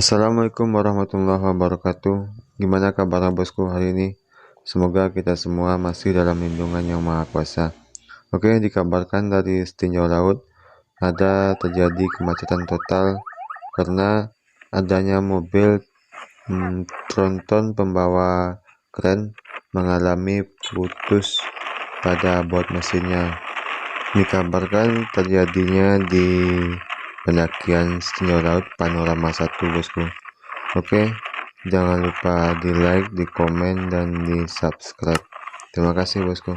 Assalamualaikum warahmatullahi wabarakatuh. Gimana kabar bosku hari ini? Semoga kita semua masih dalam lindungan yang maha kuasa. Oke dikabarkan dari setinjau laut Ada terjadi kemacetan total Karena adanya mobil hmm, tronton pembawa keren Mengalami putus pada bot mesinnya. Dikabarkan terjadinya di pendakian setinjau laut panorama satu bosku. Oke jangan lupa di like di komen dan di subscribe terima kasih bosku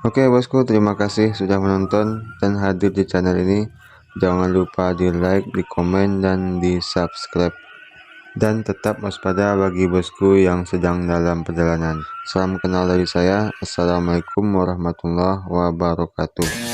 Oke bosku terima kasih sudah menonton dan hadir di channel ini. Jangan lupa di like di komen dan di subscribe dan tetap waspada bagi bosku yang sedang dalam perjalanan. Salam kenal dari saya. Assalamualaikum warahmatullahi wabarakatuh